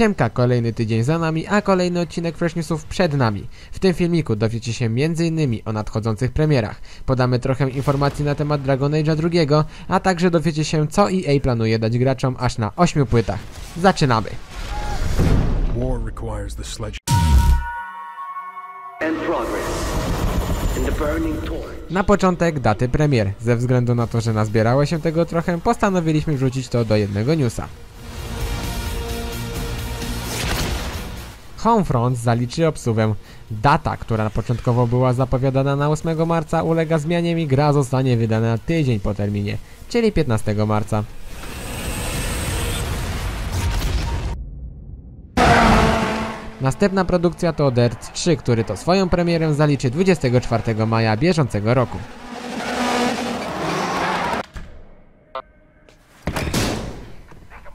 Siemka, kolejny tydzień za nami, a kolejny odcinek Fresh Newsów przed nami. W tym filmiku dowiecie się m.in. o nadchodzących premierach. Podamy trochę informacji na temat Dragon Age'a II, a także dowiecie się co EA planuje dać graczom aż na 8 płytach. Zaczynamy! War requires the sledge. and progress. In the burning torch. Na początek daty premier. Ze względu na to, że nazbierało się tego trochę, postanowiliśmy wrzucić to do jednego newsa. Homefront zaliczy obsługę. Data, która początkowo była zapowiadana na 8 marca, ulega zmianie i gra zostanie wydana tydzień po terminie, czyli 15 marca. Następna produkcja to Dirt 3, który to swoją premierę zaliczy 24 maja bieżącego roku.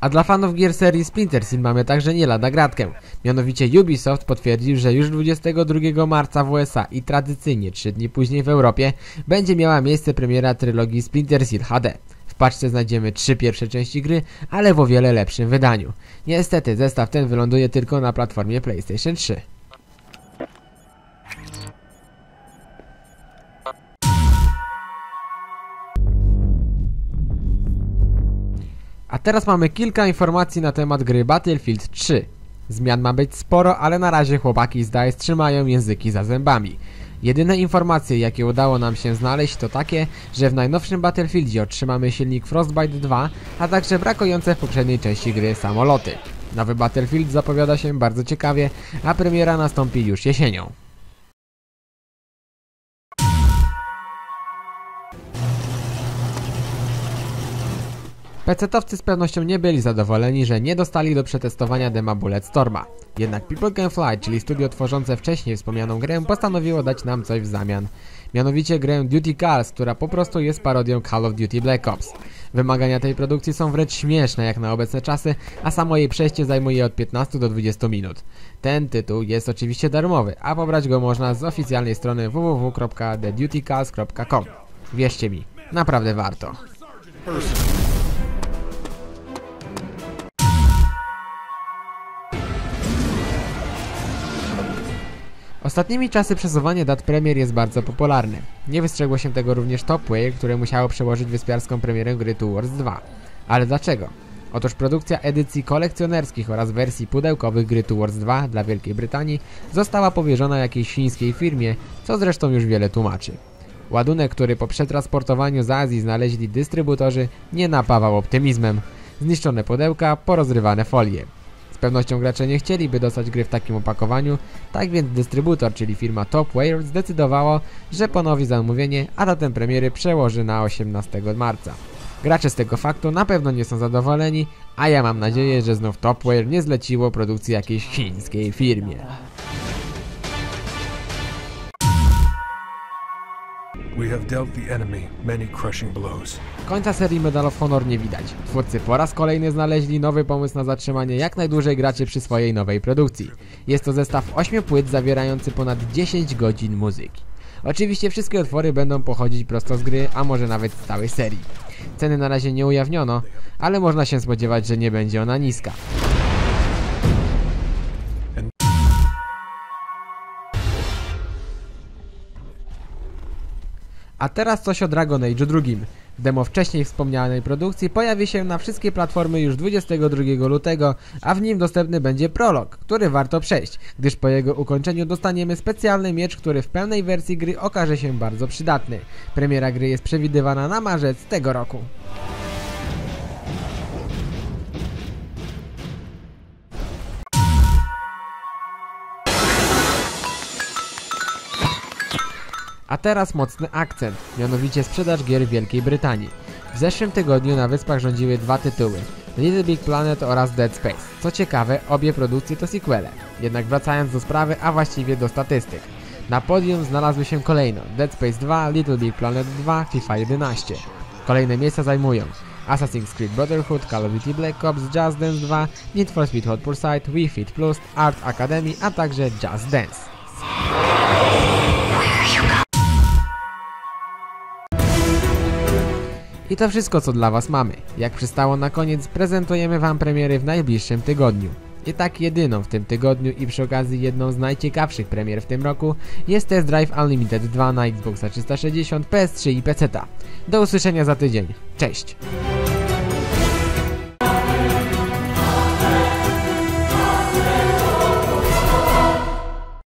A dla fanów gier serii Splinter Cell mamy także nie lada gratkę. Mianowicie Ubisoft potwierdził, że już 22 marca w USA i tradycyjnie 3 dni później w Europie będzie miała miejsce premiera trylogii Splinter Cell HD. W paczce znajdziemy trzy pierwsze części gry, ale w o wiele lepszym wydaniu. Niestety zestaw ten wyląduje tylko na platformie PlayStation 3. A teraz mamy kilka informacji na temat gry Battlefield 3. Zmian ma być sporo, ale na razie chłopaki z DICE trzymają języki za zębami. Jedyne informacje, jakie udało nam się znaleźć, to takie, że w najnowszym Battlefieldzie otrzymamy silnik Frostbite 2, a także brakujące w poprzedniej części gry samoloty. Nowy Battlefield zapowiada się bardzo ciekawie, a premiera nastąpi już jesienią. PC-towcy z pewnością nie byli zadowoleni, że nie dostali do przetestowania dema Bulletstorma. Jednak People Can Fly, czyli studio tworzące wcześniej wspomnianą grę, postanowiło dać nam coś w zamian. Mianowicie grę Duty Calls, która po prostu jest parodią Call of Duty Black Ops. Wymagania tej produkcji są wręcz śmieszne jak na obecne czasy, a samo jej przejście zajmuje od 15 do 20 minut. Ten tytuł jest oczywiście darmowy, a pobrać go można z oficjalnej strony www.thedutiecalls.com. Wierzcie mi, naprawdę warto. Ostatnimi czasy przesuwanie dat premier jest bardzo popularne. Nie wystrzegło się tego również Topway, które musiało przełożyć wyspiarską premierę gry Two Wars 2. Ale dlaczego? Otóż produkcja edycji kolekcjonerskich oraz wersji pudełkowych gry Two Wars 2 dla Wielkiej Brytanii została powierzona jakiejś chińskiej firmie, co zresztą już wiele tłumaczy. Ładunek, który po przetransportowaniu z Azji znaleźli dystrybutorzy, nie napawał optymizmem. Zniszczone pudełka, porozrywane folie. Z pewnością gracze nie chcieliby dostać gry w takim opakowaniu, tak więc dystrybutor, czyli firma Topware zdecydowało, że ponowi zamówienie, a datę premiery przełoży na 18 marca. Gracze z tego faktu na pewno nie są zadowoleni, a ja mam nadzieję, że znów Topware nie zleciło produkcji jakiejś chińskiej firmie. We have dealt the enemy many crushing blows. Końca serii Medal of Honor nie widać. Twórcy po raz kolejny znaleźli nowy pomysł na zatrzymanie jak najdłużej graczy przy swojej nowej produkcji. Jest to zestaw 8 płyt zawierający ponad 10 godzin muzyki. Oczywiście wszystkie utwory będą pochodzić prosto z gry, a może nawet z całej serii. Ceny na razie nie ujawniono, ale można się spodziewać, że nie będzie ona niska. A teraz coś o Dragon Age II. Demo wcześniej wspomnianej produkcji pojawi się na wszystkie platformy już 22 lutego, a w nim dostępny będzie prolog, który warto przejść, gdyż po jego ukończeniu dostaniemy specjalny miecz, który w pełnej wersji gry okaże się bardzo przydatny. Premiera gry jest przewidywana na marzec tego roku. A teraz mocny akcent, mianowicie sprzedaż gier w Wielkiej Brytanii. W zeszłym tygodniu na wyspach rządziły dwa tytuły, Little Big Planet oraz Dead Space. Co ciekawe, obie produkcje to sequele. Jednak wracając do sprawy, a właściwie do statystyk. Na podium znalazły się kolejno Dead Space 2, Little Big Planet 2, FIFA 11. Kolejne miejsca zajmują Assassin's Creed Brotherhood, Call of Duty Black Ops, Just Dance 2, Need for Speed Hot Pursuit, Wii Fit Plus, Art Academy, a także Just Dance. I to wszystko co dla Was mamy. Jak przystało na koniec prezentujemy Wam premiery w najbliższym tygodniu. I tak jedyną w tym tygodniu i przy okazji jedną z najciekawszych premier w tym roku jest Test Drive Unlimited 2 na Xboxa 360, PS3 i PC. Do usłyszenia za tydzień. Cześć!